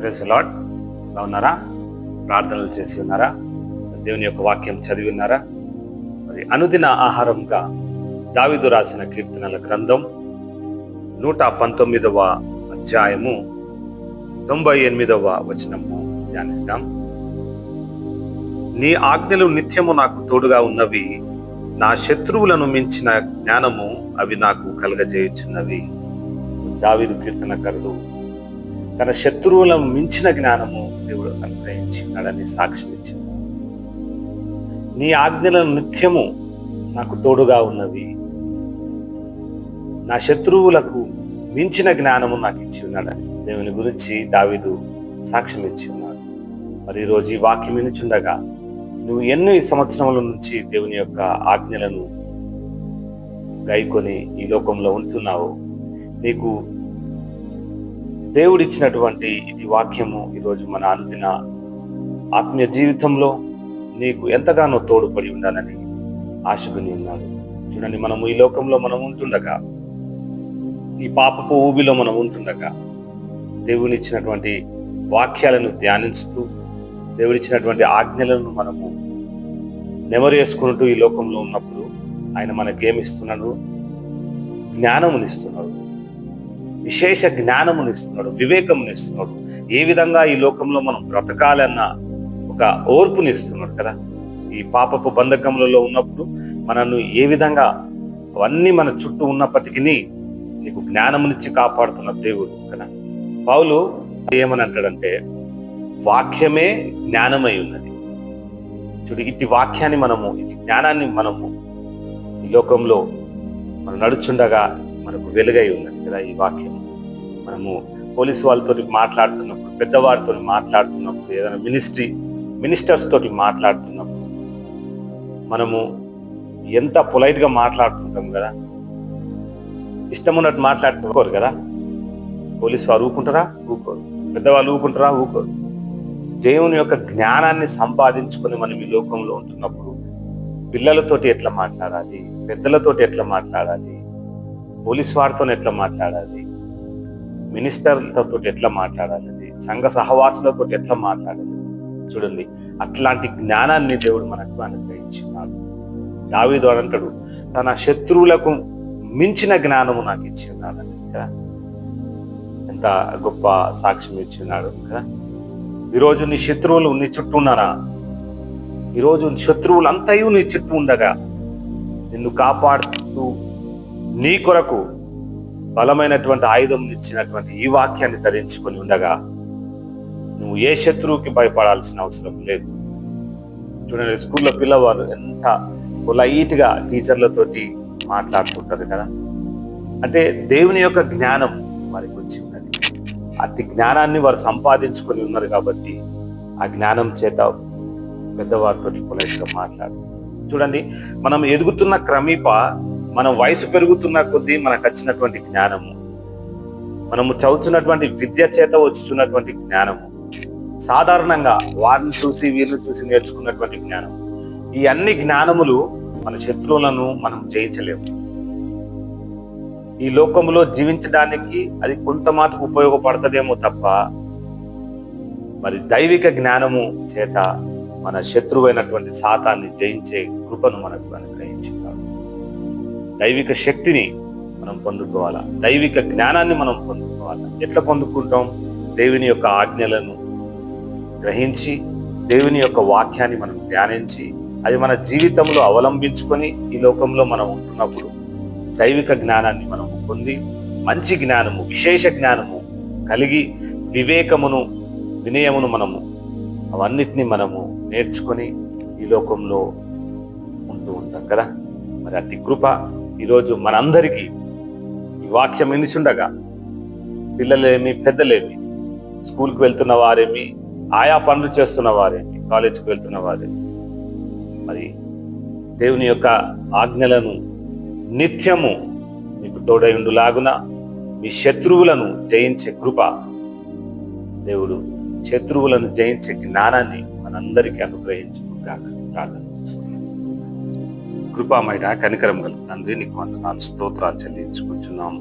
Press lord ఎలా ఉన్నారా ప్రార్థనలు చేసి ఉన్నారా? దేవుని యొక్క వాక్యం చదివి ఉన్నారా? మరి అనుదిన ఆహారంగా దావిదు రాసిన కీర్తనల గ్రంథం నూట పంతొమ్మిదవ అధ్యాయము తొంభై ఎనిమిదవ వచనము ధ్యానిస్తాం. నీ ఆజ్ఞలు నిత్యము నాకు తోడుగా ఉన్నవి నా శత్రువులను మించిన జ్ఞానము అవి నాకు కలగజేయుచున్నవి. దావిదు కీర్తనకరుడు తన శత్రువులను మించిన జ్ఞానము దేవుడు అనుగ్రహించినాడని సాక్ష్యం ఇచ్చింది నీ ఆజ్ఞలను నిత్యము నాకు తోడుగా ఉన్నవి. నా శత్రువులకు మించిన జ్ఞానము నాకు ఇచ్చి ఉన్నాడని దేవుని గురించి దావిదు సాక్ష్యం ఇచ్చి ఉన్నాడు. మరి ఈరోజు ఈ వాక్యం వినుచుండగా నువ్వు ఎన్ని సంవత్సరముల నుంచి దేవుని యొక్క ఆజ్ఞలను గైకొని ఈ లోకంలో ఉంటున్నావో. నీకు దేవుడిచ్చినటువంటి ఇది వాక్యము ఈరోజు మన అనుదిన ఆత్మీయ జీవితంలో నీకు ఎంతగానో తోడుపడి ఉండాలని ఆశకుని ఉన్నాడు చూడండి మనము ఈ లోకంలో మనం ఉంటుండగా ఈ పాపపు ఊబిలో మనం ఉంటుండగా దేవునిచ్చినటువంటి వాక్యాలను ధ్యానిస్తూ దేవుడిచ్చినటువంటి ఆజ్ఞలను మనము నెమరు చేసుకుంటూ ఈ లోకంలో ఉన్నప్పుడు ఆయన మనకేమిస్తున్నాడు? జ్ఞానమునిస్తున్నాడు. విశేష జ్ఞానమును ఇస్తున్నాడు వివేకమును ఇస్తున్నాడు. ఏ విధంగా ఈ లోకంలో మనం బ్రతకాలన్న ఒక ఓర్పుని ఇస్తున్నాడు కదా. ఈ పాపపు బంధకములలో ఉన్నప్పుడు మనల్ని ఏ విధంగా అవన్నీ మన చుట్టూ ఉన్నప్పటికీ నీకు జ్ఞానమునిచ్చి కాపాడుతున్న దేవుడు కదా. పౌలు ఏమని అంటాడంటే వాక్యమే జ్ఞానమై ఉన్నది. చూడు ఇట్టి వాక్యాన్ని మనము ఇట్టి జ్ఞానాన్ని మనము ఈ లోకంలో మనం నడుచుండగా మనకు వెలుగై ఉన్నది కదా ఈ వాక్యం. మనము పోలీసు వాళ్ళతో మాట్లాడుతున్నప్పుడు పెద్దవారితో మాట్లాడుతున్నప్పుడు ఏదైనా మినిస్ట్రీ మినిస్టర్స్ తోటి మాట్లాడుతున్నప్పుడు మనము ఎంత పొలైట్గా మాట్లాడుతుంటాం కదా? ఇష్టం ఉన్నట్టు మాట్లాడుకోరు కదా? పోలీసు వారు ఊకుంటారా ఊకోరు పెద్దవాళ్ళు ఊకుంటారా ఊకోరు దేవుని యొక్క జ్ఞానాన్ని సంపాదించుకొని మనం ఈ లోకంలో ఉంటున్నప్పుడు పిల్లలతోటి ఎట్లా మాట్లాడాలి? పెద్దలతోటి ఎట్లా మాట్లాడాలి? పోలీస్ వారితో ఎట్లా మాట్లాడాలి? మినిస్టర్లతో ఎట్లా మాట్లాడాలి సంఘ సహవాసులతో ఎట్లా మాట్లాడాలి చూడండి అట్లాంటి జ్ఞానాన్ని దేవుడు మనకు అనుగ్రహించినాడు దావీదు అంటాడు తన శత్రువులకు మించిన జ్ఞానము నాకు ఇచ్చి ఉన్నాడని కదా? ఎంత గొప్ప సాక్ష్యం ఇచ్చి ఉన్నాడు కదా? ఈరోజు నీ శత్రువులు నీ చుట్టూ ఉన్నారా? ఈరోజు శత్రువులు అంతయు నీ చుట్టూ ఉండగా నిన్ను కాపాడుతూ నీ కొరకు బలమైనటువంటి ఆయుధం ఇచ్చినటువంటి ఈ వాక్యాన్ని ధరించుకొని ఉండగా నువ్వు ఏ శత్రువుకి భయపడాల్సిన అవసరం లేదు. చూడండి స్కూల్లో పిల్లవారు ఎంత పొలైట్గా టీచర్లతోటి మాట్లాడుతుంటారు కదా. అంటే దేవుని యొక్క జ్ఞానం వారికి వచ్చి ఉన్నది. అతి జ్ఞానాన్ని వారు సంపాదించుకొని ఉన్నారు కాబట్టి ఆ జ్ఞానం చేత పెద్దవారితో పొలైట్గా మాట్లాడు చూడండి మనం ఎదుగుతున్న క్రమీప మనం వయసు పెరుగుతున్న కొద్దీ మనకు వచ్చినటువంటి జ్ఞానము మనము చదువుతున్నటువంటి విద్య చేత వచ్చుతున్నటువంటి జ్ఞానము సాధారణంగా వారిని చూసి వీరిని చూసి నేర్చుకున్నటువంటి జ్ఞానం. ఈ అన్ని జ్ఞానములు మన శత్రువులను మనం జయించలేము. ఈ లోకంలో జీవించడానికి అది కొంత మాత్రం ఉపయోగపడుతుందేమో తప్ప మరి దైవిక జ్ఞానము చేత మన శత్రువైనటువంటి శాతాన్ని జయించే కృపను మనకు అనుగ్రహించింది దైవిక శక్తిని మనం పొందుకోవాలా? దైవిక జ్ఞానాన్ని మనం పొందుకోవాలా? ఎట్లా పొందుకుంటాం? దేవుని యొక్క ఆజ్ఞలను గ్రహించి దేవుని యొక్క వాక్యాన్ని మనం ధ్యానించి అది మన జీవితంలో అవలంబించుకొని ఈ లోకంలో మనం ఉంటున్నప్పుడు దైవిక జ్ఞానాన్ని మనం పొంది మంచి జ్ఞానము విశేష జ్ఞానము కలిగి వివేకమును వినయమును మనము అవన్నిటిని మనము నేర్చుకొని ఈ లోకంలో ఉంటూ ఉంటాం కదా? మరి అతి కృప ఈరోజు మనందరికీ ఈ వాక్యం వినిచుండగా పిల్లలేమి పెద్దలేమి స్కూల్కి వెళ్తున్న వారేమి ఆయా పనులు చేస్తున్న వారేమి కాలేజీకి వెళ్తున్న వారేమి. మరి దేవుని యొక్క ఆజ్ఞలను నిత్యము మీకు తోడయుండులాగున మీ శత్రువులను జయించే కృప దేవుడు శత్రువులను జయించే జ్ఞానాన్ని మనందరికీ అనుగ్రహించుగాక ప్రార్థన కృపామైన కనికరం గల తండ్రి నీకు వందనాలు. స్తోత్రాలు చెల్లించుకుంటున్నాము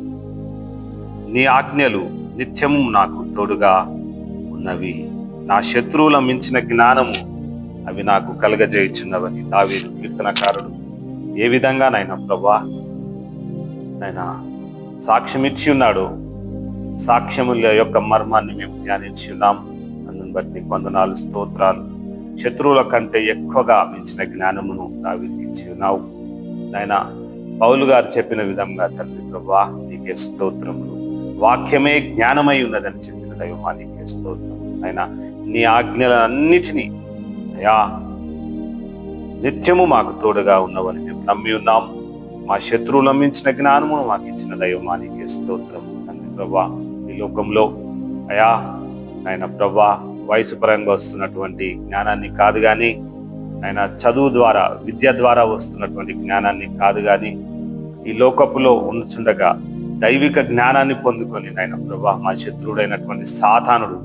నీ ఆజ్ఞలు నిత్యము నాకు తోడుగా ఉన్నవి. నా శత్రువుల మించిన జ్ఞానము అవి నాకు కలగజేయుచున్నవని దావీదు కీర్తనకారుడు. ఏ విధంగా నాయన ప్రభా నాయన సాక్ష్యం ఇచ్చి ఉన్నాడు సాక్ష్యముల యొక్క మర్మాన్ని మేము ధ్యానించి ఉన్నాం. అందుని బట్టి కొందనాలు స్తోత్రాలు. శత్రువుల కంటే ఎక్కువగా మించిన జ్ఞానమును దావీదుకి ఇచ్చి ఉన్నావు. నాయన పౌలు గారు చెప్పిన విధంగా తండ్రి ప్రభా నీకే స్తోత్రములు. వాక్యమే జ్ఞానమై ఉన్నదని చెప్పిన దైవమా నీకే స్తోత్రం ఆయన నీ ఆజ్ఞలన్నిటినీ అయా నిత్యము మాకు తోడుగా ఉన్నవని మేము నమ్మి ఉన్నాం. మా శత్రువులు మించిన జ్ఞానమును మాకు ఇచ్చిన దైవమా నీకే స్తోత్రం తండ్రి ప్రభా ఈ లోకంలో అయా ఆయన ప్రభా వయసు పరంగా వస్తున్నటువంటి జ్ఞానాన్ని కాదు కానీ ఆయన చదువు ద్వారా విద్య ద్వారా వస్తున్నటువంటి జ్ఞానాన్ని కాదు కానీ ఈ లోకపులో ఉంచుండగా దైవిక జ్ఞానాన్ని పొందుకొని నాయన ప్రభా మా శత్రువుడైనటువంటి సాతానుడు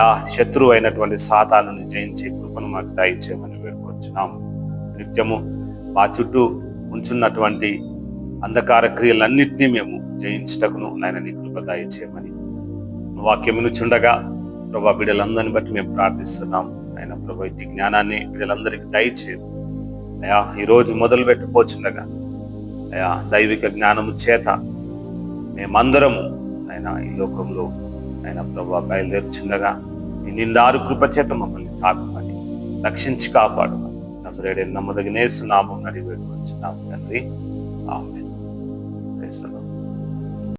ఆ శత్రువు అయినటువంటి సాతానుని జయించే కృపను మాకు దయచేయమని వేడుకొచ్చున్నాం నిత్యము మా చుట్టూ ఉంచున్నటువంటి అంధకార క్రియలన్నింటినీ మేము జయించటకును నాయన నీ కృప దయచేయమని వాక్యమును చుండగా ప్రభా బిడ్డలందరిని బట్టి మేము ప్రార్థిస్తున్నాం. ఆయన ప్రభా ఈ జ్ఞానాన్ని బిడ్డలందరికీ దయచేయము అయా ఈరోజు మొదలు పెట్టుకోవచ్చుండగా అయా దైవిక జ్ఞానము చేత మేమందరము ఆయన ఈ లోకంలో ఆయన ప్రభా బయలుదేరుచుండగా ఈ నిండారు కృప చేత మమ్మల్ని తాకమని రక్షించి కాపాడమని నసరేడే నమ్మదగినేస్తున్నాము నడి వేడుకొచ్చున్నాము తండ్రి. ఆమె